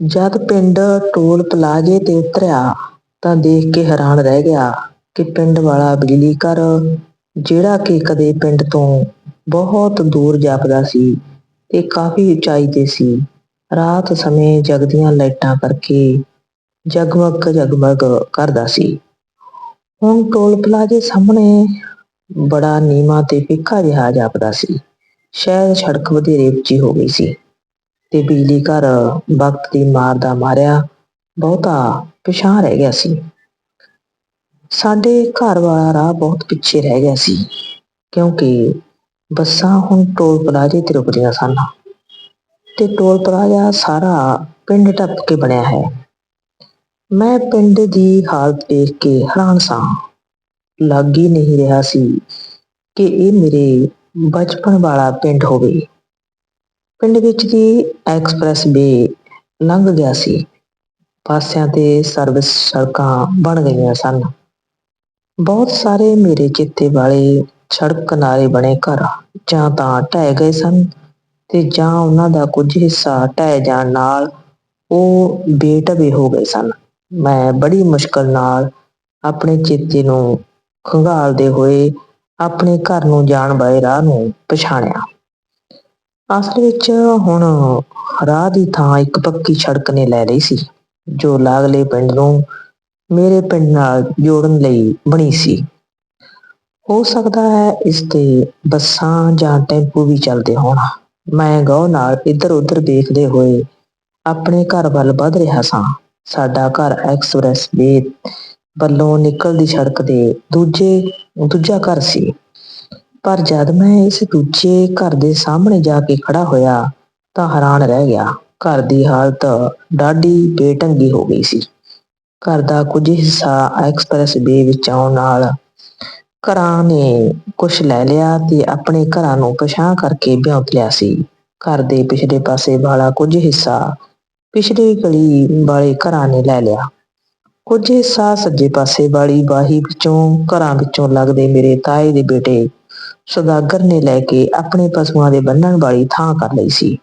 ਜਦ ਪਿੰਡ ਟੋਲ ਪਲਾਜ਼ੇ ਤੇ ਉਤਰਿਆ ਤਾਂ ਦੇਖ ਕੇ ਹੈਰਾਨ ਰਹਿ ਗਿਆ ਕਿ ਪਿੰਡ ਵਾਲਾ ਬਿਜਲੀ ਘਰ, ਜਿਹੜਾ ਕਿ ਕਦੇ ਪਿੰਡ ਤੋਂ ਬਹੁਤ ਦੂਰ ਜਾਪਦਾ ਸੀ ਤੇ ਕਾਫੀ ਉਚਾਈ ਤੇ ਸੀ। ਰਾਤ ਸਮੇਂ ਜਗਦੀਆਂ ਲਾਈਟਾਂ ਕਰਕੇ ਜਗਮਗ ਜਗਮਗ ਕਰਦਾ ਸੀ। ਹੁਣ ਟੋਲ ਪਲਾਜ਼ੇ ਸਾਹਮਣੇ ਬੜਾ ਨੀਵਾਂ ਤੇ ਫਿੱਕਾ ਜਿਹਾ ਜਾਪਦਾ ਸੀ। ਸ਼ਾਇਦ ਸੜਕ ਵਧੇਰੇ ਉੱਚੀ ਹੋ ਗਈ ਸੀ। ਤੇ ਬਿਜਲੀ ਘਰ ਵਕਤ ਦੀ ਮਾਰ ਦਾ ਮਾਰਿਆ, ਬਹੁਤਾ ਪਿਛਾਂਹ ਰਹਿ ਗਿਆ ਸੀ। ਸਾਡੇ ਘਰ ਵਾਲਾ ਰਾਹ ਬਹੁਤ ਪਿੱਛੇ ਰਹਿ ਗਿਆ ਸੀ, ਕਿਉਂਕਿ ਬੱਸਾਂ ਹੁਣ ਟੋਲ ਪਲਾਜ਼ੇ ਤੇ ਰੁਕਦੀਆਂ ਸਨ ਤੇ ਟੋਲ ਪਲਾਜ਼ਾ ਸਾਰਾ ਪਿੰਡ ਟੱਪ ਕੇ ਬਣਿਆ ਹੈ। ਮੈਂ ਪਿੰਡ ਦੀ ਹਾਲਤ ਦੇਖ ਕੇ ਹੈਰਾਨ ਸਾਂ। ਲੱਗ ਹੀ ਨਹੀਂ ਰਿਹਾ ਸੀ ਕਿ ਇਹ ਮੇਰੇ ਬਚਪਨ ਵਾਲਾ ਪਿੰਡ ਹੋਵੇ। ਪਿੰਡ ਵਿੱਚ ਦੀ ਐਕਸਪ੍ਰੈਸ ਵੇ ਲੰਘ ਗਿਆ ਸੀ? ਪਾਸਿਆਂ ਤੇ ਸਰਵਿਸ ਸੜਕਾਂ ਬਣ ਗਈਆਂ ਸਨ। ਬਹੁਤ ਸਾਰੇ ਮੇਰੇ ਚਿੱਤੇ ਵਾਲੇ ਸੜਕ ਕਿਨਾਰੇ ਬਣੇ ਘਰ ਜਾਂ ਤਾਂ ਢਹਿ ਗਏ ਸਨ ਤੇ ਜਾਂ ਉਹਨਾਂ ਦਾ ਕੁਝ ਹਿੱਸਾ ਢਹਿ ਜਾਣ ਨਾਲ ਉਹ ਬੇਟਵੇ ਹੋ ਗਏ ਸਨ। ਮੈਂ ਬੜੀ ਮੁਸ਼ਕਲ ਨਾਲ ਆਪਣੇ ਚੇਤੇ ਨੂੰ ਖੰਗਾਲਦੇ ਹੋਏ ਆਪਣੇ ਘਰ ਨੂੰ ਜਾਣ ਵਾਲੇ ਰਾਹ ਨੂੰ ਪਛਾਣਿਆ। ਅਸਲ ਵਿੱਚ ਹੁਣ ਰਾਹ ਦੀ ਥਾਂ ਇੱਕ ਪੱਕੀ ਸੜਕ ਨੇ ਲੈ ਲਈ ਸੀ, ਜੋ ਲਾਗਲੇ ਪਿੰਡ ਨੂੰ ਮੇਰੇ ਪਿੰਡ ਨਾਲ ਜੋੜਨ ਲਈ ਬਣੀ ਸੀ। ਹੋ ਸਕਦਾ ਹੈ ਇਸ ਤੇ ਬੱਸਾਂ ਜਾਂ ਟੈਂਪੂ ਵੀ ਚੱਲਦੇ ਹੋਣ। ਮੈਂ ਗੌਰ ਨਾਲ ਇੱਧਰ ਉੱਧਰ ਦੇਖਦੇ ਹੋਏ ਆਪਣੇ ਘਰ ਵੱਲ ਵੱਧ ਰਿਹਾ ਸਾਂ। ਸਾਡਾ ਘਰ ਐਕਸਪ੍ਰੈਸ ਵੇ ਵੱਲੋਂ ਨਿਕਲਦੀ ਸੜਕ ਦੇ ਦੂਜੇ, ਦੂਜਾ ਘਰ ਸੀ। ਪਰ ਜਦ ਮੈਂ ਇਸ ਦੂਜੇ ਘਰ ਦੇ ਸਾਹਮਣੇ ਜਾ ਕੇ ਖੜਾ ਹੋਇਆ ਤਾਂ ਹੈਰਾਨ ਰਹਿ ਗਿਆ। ਘਰ ਦੀ ਹਾਲਤ ਡਾਢੀ ਬੇਢੰਗੀ ਹੋ ਗਈ ਸੀ। ਘਰ ਦਾ ਕੁਝ ਹਿੱਸਾ ਐਕਸਪ੍ਰੈਸ ਵੇ ਵਿੱਚ ਆਉਣ ਨਾਲ ਘਰਾਂ ਨੇ ਕੁਛ ਲੈ ਲਿਆ ਤੇ ਆਪਣੇ ਘਰਾਂ ਨੂੰ ਪਛਾਣ ਕਰਕੇ ਵਿਉਂਤ ਲਿਆ ਸੀ। ਘਰ ਦੇ ਪਿਛਲੇ ਪਾਸੇ ਵਾਲਾ ਕੁਝ ਹਿੱਸਾ ਪਿਛਲੀ ਗਲੀ ਵਾਲੇ ਘਰਾਂ ਨੇ ਲੈ ਲਿਆ। ਕੁਝ ਹਿੱਸਾ ਸੱਜੇ ਪਾਸੇ ਵਾਲੀ ਬਾਹੀ ਵਿੱਚੋਂ ਘਰਾਂ ਵਿੱਚੋਂ ਲੱਗਦੇ ਮੇਰੇ ਤਾਏ ਦੇ ਬੇਟੇ ਸੁਦਾਗਰ ਨੇ ਲੈ ਕੇ ਆਪਣੇ ਪਸ਼ੂਆਂ ਦੇ ਬੰਨਣ ਵਾਲੀ ਥਾਂ ਕਰ ਲਈ ਸੀ।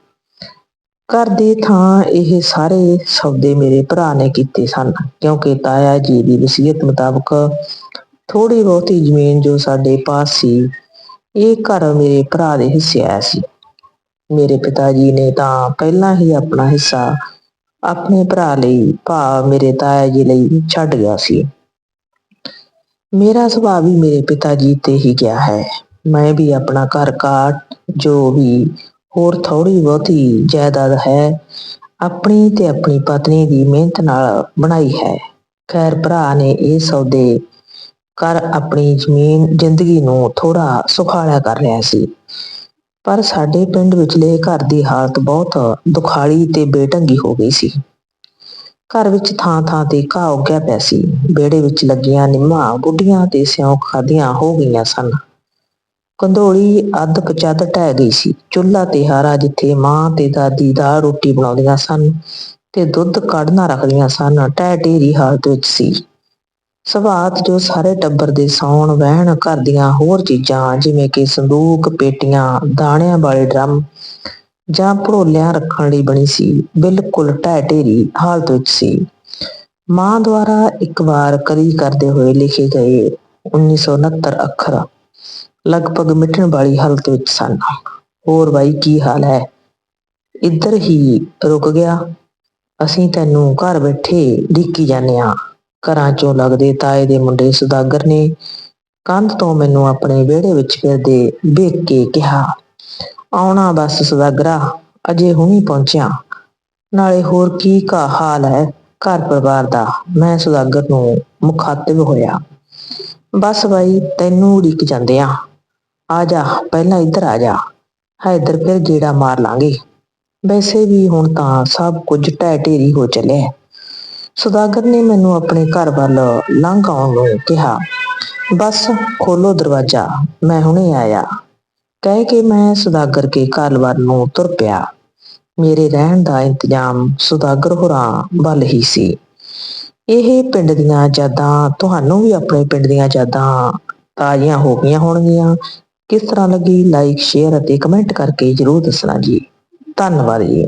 ਘਰ ਦੀ ਥਾਂ ਇਹ ਸਾਰੇ ਸੌਦੇ ਮੇਰੇ ਭਰਾ ਨੇ ਕੀਤੇ ਸਨ, ਕਿਉਂਕਿ ਤਾਇਆ ਜੀ ਦੀ ਵਸੀਅਤ ਮੁਤਾਬਕ ਥੋੜੀ ਬਹੁਤੀ ਜ਼ਮੀਨ ਜੋ ਸਾਡੇ ਪਾਸ ਸੀ, ਇਹ ਘਰ ਮੇਰੇ ਭਰਾ ਦੇ ਹਿੱਸੇ ਆਇਆ ਸੀ। ਮੇਰੇ ਪਿਤਾ ਜੀ ਨੇ ਤਾਂ ਪਹਿਲਾਂ ਹੀ ਆਪਣਾ ਹਿੱਸਾ ਆਪਣੇ ਭਰਾ ਲਈ ਭਾ ਮੇਰੇ ਤਾਇਆ ਜੀ ਲਈ ਛੱਡ ਗਿਆ ਸੀ। ਮੇਰਾ ਸੁਭਾਅ ਵੀ ਮੇਰੇ ਪਿਤਾ ਜੀ ਤੇ ਹੀ ਗਿਆ ਹੈ। ਮੈਂ ਵੀ ਆਪਣਾ ਘਰ ਕਾਟ, ਜੋ ਵੀ ਹੋਰ ਥੋੜ੍ਹੀ ਬਹੁਤੀ ਜਾਇਦਾਦ ਹੈ, ਆਪਣੀ ਤੇ ਆਪਣੀ ਪਤਨੀ ਦੀ ਮਿਹਨਤ ਨਾਲ ਬਣਾਈ ਹੈ। ਖੈਰ, ਭਰਾ ਨੇ ਇਹ ਸੌਦੇ ਕਰ ਆਪਣੀ ਜ਼ਮੀਨ, ਜ਼ਿੰਦਗੀ ਨੂੰ ਥੋੜ੍ਹਾ ਸੁਖਾਲਾ ਕਰ ਰਿਹਾ ਸੀ। ਪਰ ਸਾਡੇ ਪਿੰਡ ਵਿਚਲੇ ਘਰ ਦੀ ਹਾਲਤ ਬਹੁਤ ਦੁਖਾਲੀ ਤੇ ਬੇਢੰਗੀ ਹੋ ਗਈ ਸੀ। ਘਰ ਵਿੱਚ ਥਾਂ ਥਾਂ ਤੇ ਘਾਹ ਉੱਗਿਆ ਪਿਆ ਸੀ। ਵਿਹੜੇ ਵਿੱਚ ਲੱਗੀਆਂ ਨਿੰਮਾਂ, ਬੁੱਢੀਆਂ ਤੇ ਸਿਉਂਕ ਖਾਧੀਆਂ ਹੋ ਗਈਆਂ ਸਨ। ਕੰਧੋਲੀ ਅੱਧ ਪਚੱਧ ਢਹਿ ਗਈ ਸੀ। ਚੁੱਲ੍ਹਾ ਤੇ ਹਾਰਾ ਜਿੱਥੇ ਮਾਂ ਤੇ ਦਾਦੀ ਦਾਲ ਰੋਟੀ ਬਣਾਉਂਦੀਆਂ ਸਨ ਤੇ ਦੁੱਧ ਕੱਢਣਾ ਰੱਖਦੀਆਂ ਸਨ, ਢਹਿ ਢੇਰੀ ਹਾਲਤ ਵਿੱਚ ਸੀ। ਸਵਾਤ ਜੋ ਸਾਰੇ ਟੱਬਰ ਦੇ ਸੌਣ ਵਹਿਣ ਘਰ ਦੀਆਂ ਹੋਰ ਚੀਜ਼ਾਂ, ਜਿਵੇਂ ਕਿ ਸੰਦੂਕ, ਪੇਟੀਆਂ, ਦਾਣਿਆਂ ਵਾਲੇ ਡਰਮ ਜਾਂ ਭੜੋਲਿਆਂ ਰੱਖਣ ਲਈ ਬਣੀ ਸੀ, ਬਿਲਕੁਲ ਢਹਿ ਢੇਰੀ ਹਾਲਤ ਵਿੱਚ ਸੀ। ਮਾਂ ਦੁਆਰਾ ਇੱਕ ਵਾਰ ਕਰੀ ਕਰਦੇ ਹੋਏ ਲਿਖੇ ਗਏ 1969 ਅੱਖਰ। ਲਗਭਗ ਮਿਟਣ ਵਾਲੀ ਹਾਲਤ ਵਿੱਚ ਸਨ। ਹੋਰ ਬਾਈ, ਕੀ ਹਾਲ ਹੈ? ਇੱਧਰ ਹੀ ਰੁਕ ਗਿਆ। ਅਸੀਂ ਤੈਨੂੰ ਘਰ ਬੈਠੇ ਢੀਕੀ ਜਾਂਦੇ ਆ ਘਰਾਂ ਚੋਂ ਲੱਗਦੇ ਤਾਏ ਦੇ ਮੁੰਡੇ ਸੁਦਾਗਰ ਨੇ ਕੰਧ ਤੋਂ ਮੈਨੂੰ ਆਪਣੇ ਵਿਹੜੇ ਵਿੱਚ ਫਿਰਦੇ ਵੇਖ ਕੇ ਕਿਹਾ, ਆਉਣਾ ਬਸ ਸੁਦਾਗਰਾ, ਅਜੇ ਹੁਣੀ ਪਹੁੰਚਿਆ। ਨਾਲੇ ਹੋਰ ਕੀ ਕਾ ਹਾਲ ਹੈ ਘਰ ਪਰਿਵਾਰ ਦਾ? ਮੈਂ ਸੁਦਾਗਰ ਨੂੰ ਮੁਖਾਤਿਬ ਹੋਇਆ। ਬਸ ਬਾਈ, ਤੈਨੂੰ ਉਡੀਕ ਜਾਂਦੇ ਆ ਆ ਜਾ, ਪਹਿਲਾਂ ਇੱਧਰ ਆ ਜਾ। ਇੱਧਰ ਫਿਰ ਗੇੜਾ ਮਾਰ ਲਾਂਗੇ। ਵੈਸੇ ਵੀ ਹੁਣ ਤਾਂ ਸਭ ਕੁਝ ਢਹਿ ਢੇਰੀ ਹੋ ਚੱਲਿਆ ਸੁਦਾਗਰ ਨੇ ਮੈਨੂੰ ਆਪਣੇ ਘਰ ਵੱਲ ਲੰਘ ਆਉਣ ਨੂੰ ਕਿਹਾ। ਬਸ, ਖੋਲੋ ਦਰਵਾਜ਼ਾ, ਮੈਂ ਹੁਣੇ ਆਇਆ। ਕਹਿ ਕੇ ਮੈਂ ਸੁਦਾਗਰ ਕੇ ਘਰ ਵੱਲ ਨੂੰ ਤੁਰ ਪਿਆ। ਮੇਰੇ ਰਹਿਣ ਦਾ ਇੰਤਜ਼ਾਮ ਸੁਦਾਗਰ ਹੋਰਾਂ ਵੱਲ ਹੀ ਸੀ। ਇਹ ਪਿੰਡ ਦੀਆਂ ਯਾਦਾਂ ਤੁਹਾਨੂੰ ਵੀ ਆਪਣੇ ਪਿੰਡ ਦੀਆਂ ਯਾਦਾਂ ਤਾਜ਼ੀਆਂ ਹੋ ਗਈਆਂ ਹੋਣਗੀਆਂ। ਕਿਸ ਤਰ੍ਹਾਂ ਲੱਗੀ ਲਾਈਕ ਸ਼ੇਅਰ ਅਤੇ ਕਮੈਂਟ ਕਰਕੇ ਜਰੂਰ ਦੱਸਣਾ ਜੀ। ਧੰਨਵਾਦ ਜੀ।